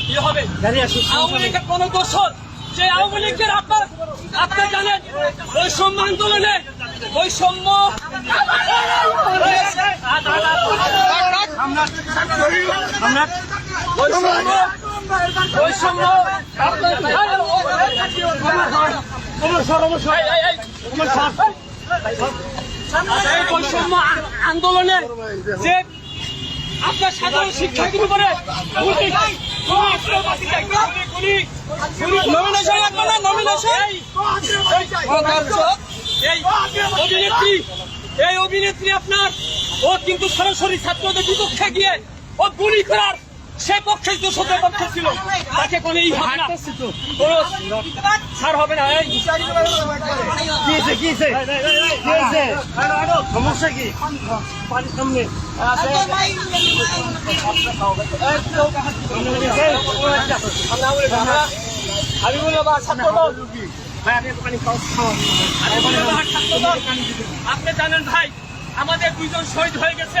কি হবে? আওয়ামী লীগের কোন দোষর যে আওয়ামী লীগের আপনার আপনি জানেন বৈষম্য আন্দোলনে বৈষম্য বৈষম্য বৈষম্য এই, এই, এই, এই বৈষম্য আন্দোলনে যে আপনার সাধারণ শিক্ষার্থীর উপরে অভিনেত্রী, এই অভিনেত্রী আপনার। ও কিন্তু সরাসরি ছাত্রদের বিপক্ষে গিয়ে ও গুলি করার সে পক্ষে দোষদের পক্ষে ছিল তাকে কোনো ই হবে না কোনো ছাড় হবে না এই। সমস্যা কি? আমি বললাম ছাত্রদল আপনি জানেন ভাই আমাদের দুইজন শহীদ হয়ে গেছে।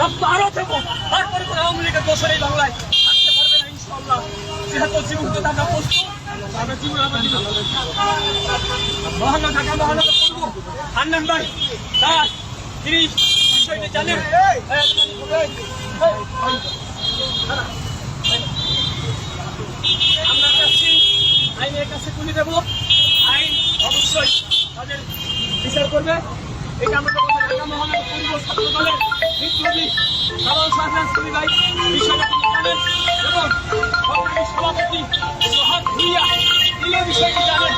রক্ত আরও তারপরে কোনো আওয়ামী লীগের দোষর এই বাংলায় আসতে পারবে না ইনশাল্লাহ যেহেতু জীবন আমরা করব আন্নান ভাই তার তিনি বিষয়টি জানেন আমরা চাচ্ছি আইনের কাছে তুলে দেবো। আইন অবশ্যই তাদের বিচার করবে। এটা আমাদের মহানগর পূর্ব সাধারণ সাধারণ কবি বিষয়টা তিনি জানেন এবং সভাপতি সোহাগ ভুইয়া তিনিও বিষয়টি জানেন।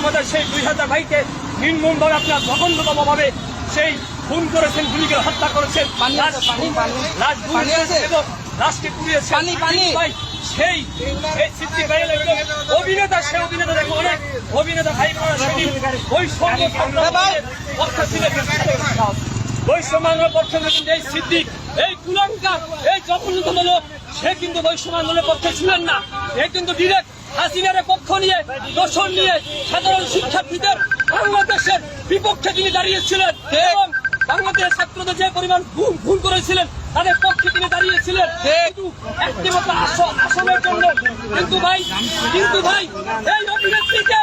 আমাদের সেই দুই হাজার ভাইকে নির্মম ভাবে আপনার জঘন্যতম ভাবে সেই খুন করেছেন গুলি করে হত্যা করেছেন এবং লাশকে পুড়িয়েছেন। সেই অভিনেতা সে অভিনেতা দেখো অনেক অভিনেতা ভাই বোনেরা সেদিন বৈষম্য সংগ্রামের পক্ষে কিন্তু এই সিদ্দিক এই কুলঙ্কার এই জঘন্যতম লোক সে কিন্তু বৈষম্য পক্ষে ছিলেন না। সে কিন্তু ডিরেক্ট হাসিনার পক্ষ নিয়ে দোষণ নিয়ে সাধারণ শিক্ষার্থীদের বাংলাদেশের বিপক্ষে তিনি দাঁড়িয়েছিলেন এবং বাংলাদেশের ছাত্রদের যে পরিমাণ ভুল ভুল করেছিলেন তাদের পক্ষে তিনি দাঁড়িয়েছিলেন। কিন্তু একটি মাত্র আস- জন্য। কিন্তু ভাই কিন্তু ভাই এই অভিনেত্রীকে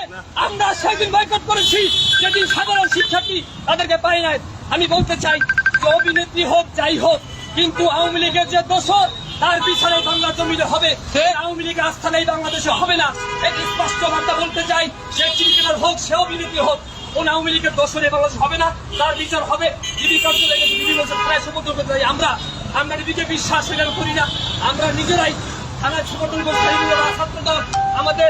আমরা সেদিন বয়কট করেছি যেদিন সাধারণ শিক্ষার্থী তাদেরকে পাই নাই। আমি বলতে চাই যে অভিনেত্রী হোক, যাই হোক, কিন্তু আওয়ামী লীগের যে দোষর, তার বিচারে বাংলা জমিনে হবে। সে আওয়ামী লীগের আস্থা নেই, বাংলাদেশে হবে না। এই স্পষ্ট বার্তা বলতে চাই, সে ক্রিকেটার হোক, সে অভিনেত্রী হোক, কোন আওয়ামী লীগের দোষরে বাংলাদেশ হবে না, তার বিচার হবে। ডিবি কার্যালয়ে গেছে বলছে থানায় সমর্থন করতে চাই আমরা। আমরা ডিবিকে বিশ্বাস করি না। আমরা নিজেরাই থানায় সমর্থন করতে চাই ছাত্র আমাদের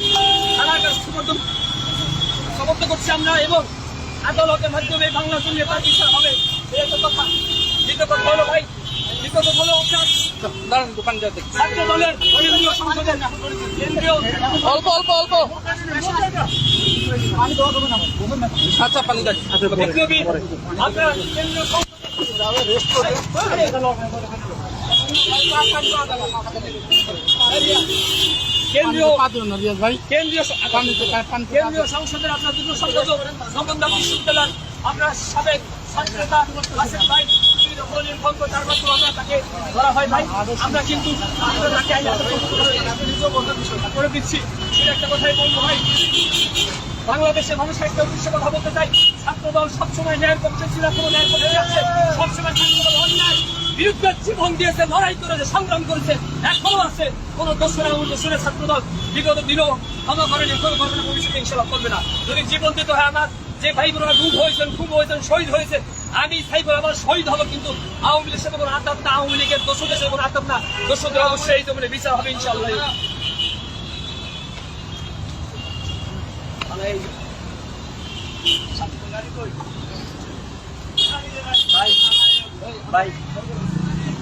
সমর্থন সমর্থন করছি আমরা এবং আদালতের মাধ্যমে বাংলা জমিয়ে তার বিচার হবে। এই তো কথা। দ্বিতীয় কথা হলো ভাই দ্বিতীয় কথা হলো আপনার দাঁড়ান দোকান যাতে ছাত্র দলের কেন্দ্রীয় সংসদের কেন্দ্রীয় অল্প অল্প অল্প। আচ্ছা পানি দেন আপনার কেন্দ্রীয় সংসদ কেন্দ্রীয় ভাই। কেন্দ্রীয় কেন্দ্রীয় সংসদের আপনার দুটো সম্পাদক বিশ্ববিদ্যালয় সাবেক ছাত্রতা ভাই। তাকে ধরা হয় ভাই। আমরা কিন্তু করে দিচ্ছি। সেটা একটা কথাই বলব ভাই। বাংলাদেশের মানুষের একটা উদ্দেশ্যে কথা বলতে চাই ছাত্র দল সবসময় ন্যায়ের পক্ষে ছিল কোনো ন্যায়ের পক্ষে আছে। সবসময় ছাত্র দল অন্যায় বিরুদ্ধে জীবন দিয়েছে, লড়াই করেছে, সংগ্রাম করেছে, এখনও আছে। কোন দোষরা দোষরের ছাত্রদল বিগত দিনও ক্ষমা করেনি, কোনো ঘটনা ভবিষ্যতে ইনশাল্লাহ করবে না। যদি জীবন দিতে হয় আমার, যে ভাই বোনেরা গুম হয়েছেন, খুব হয়েছেন, শহীদ হয়েছে, আমি সাইবার আমার শহীদ হব, কিন্তু আওয়ামী লীগের সাথে কোনো আতাপ না, আওয়ামী লীগের দোষদের সাথে কোনো আতাপ না। দোষদের অবশ্যই এই জমিনে বিচার হবে ইনশাল্লাহ ভাই।